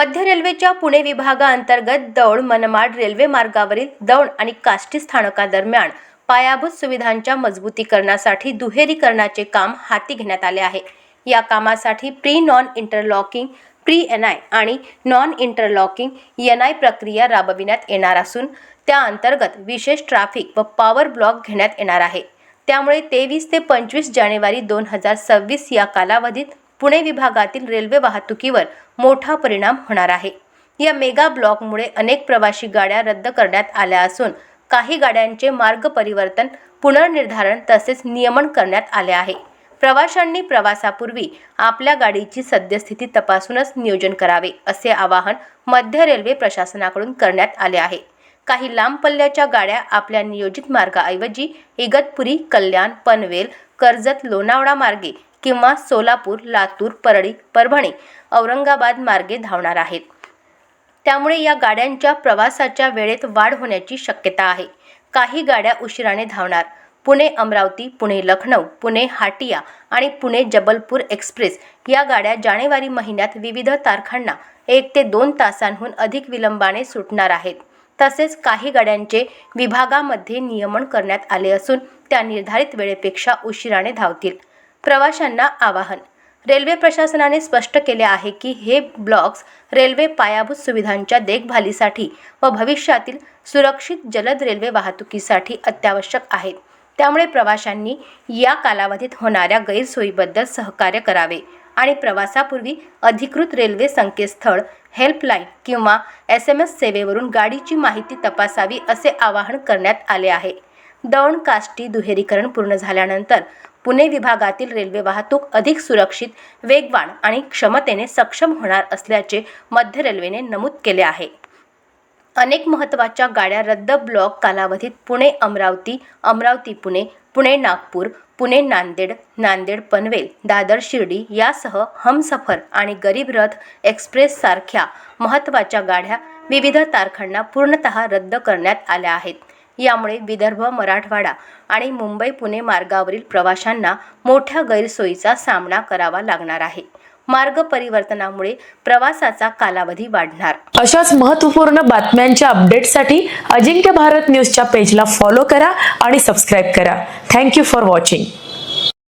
मध्य रेल्वेच्या पुणे विभागाअंतर्गत दौंड मनमाड रेल्वे मार्गावरील दौंड आणि काष्टी स्थानकादरम्यान पायाभूत सुविधांच्या मजबूतीकरणासाठी दुहेरीकरणाचे काम हाती घेण्यात आले आहे. या कामासाठी pre non interlocking pre N I आणि नॉन इंटरलॉकिंग एन आय प्रक्रिया राबविण्यात येणार असून त्या अंतर्गत विशेष ट्रॅफिक व पॉवर ब्लॉक घेण्यात येणार आहे. त्यामुळे तेवीस ते पंचवीस जानेवारी दोन हजार सव्वीस या कालावधीत पुणे विभागातील रेल्वे वाहतुकीवर मोठा परिणाम होणार आहे. या मेगा ब्लॉकमुळे अनेक प्रवासी गाड्या रद्द करण्यात आल्या असून काही गाड्यांचे मार्ग परिवर्तन पुनर्निर्धारण तसेच नियमन करण्यात आले आहे. प्रवाशांनी प्रवासापूर्वी आपल्या गाडीची सद्यस्थिती तपासूनच नियोजन करावे असे आवाहन मध्य रेल्वे प्रशासनाकडून करण्यात आले आहे. काही लांब पल्ल्याच्या गाड्या आपल्या नियोजित मार्गाऐवजी इगतपुरी कल्याण पनवेल कर्जत लोणावळा मार्गे किंवा सोलापूर लातूर परळी परभणी औरंगाबाद मार्गे धावणार आहेत. त्यामुळे या गाड्यांच्या प्रवासाच्या वेळेत वाढ होण्याची शक्यता आहे. काही गाड्या उशिराने धावणार. पुणे अमरावती पुणे लखनौ पुणे हाटिया आणि पुणे जबलपूर एक्सप्रेस या गाड्या जानेवारी महिन्यात विविध तारखांना एक ते दोन तासांहून अधिक विलंबाने सुटणार आहेत. तसेच काही गाड्यांचे विभागामध्ये नियमन करण्यात आले असून त्या निर्धारित वेळेपेक्षा उशिराने धावतील. प्रवाशांना आवाहन. रेल्वे प्रशासनाने स्पष्ट केले आहे की हे ब्लॉक्स रेल्वे पायाभूत सुविधांच्या देखभालीसाठी व भविष्यातील सुरक्षित जलद रेल्वे वाहतुकीसाठी अत्यावश्यक आहेत. त्यामुळे प्रवाशांनी या कालावधीत होणाऱ्या गैरसोयीबद्दल सहकार्य करावे आणि प्रवासापूर्वी अधिकृत रेल्वे संकेतस्थळ हेल्पलाईन किंवा एस एम एस सेवेवरून गाडीची माहिती तपासावी असे आवाहन करण्यात आले आहे. दौंड काष्टी दुहेरीकरण पूर्ण झाल्यानंतर पुणे विभागातील रेल्वे वाहतूक अधिक सुरक्षित वेगवान आणि क्षमतेने सक्षम होणार असल्याचे मध्य रेल्वेने नमूद केले आहे. अनेक महत्त्वाच्या गाड्या रद्द ब्लॉक कालावधीत पुणे अमरावती अमरावती पुणे पुणे नागपूर पुणे नांदेड नांदेड पनवेल दादर शिर्डी यासह हमसफर आणि गरीब रथ एक्सप्रेस सारख्या महत्त्वाच्या गाड्या विविध तारखांना पूर्णतः रद्द करण्यात आल्या आहेत. यामुळे विदर्भ मराठवाडा आणि मुंबई पुणे मार्गावरील प्रवाशांना मोठ्या गैरसोयीचा सामना करावा लागणार आहे. मार्ग परिवर्तनामुळे प्रवासाचा कालावधी वाढणार. अशाच महत्त्वपूर्ण बातम्यांच्या अपडेटसाठी अजिंक्य भारत न्यूजच्या पेजला फॉलो करा आणि सबस्क्राईब करा. Thank you for watching.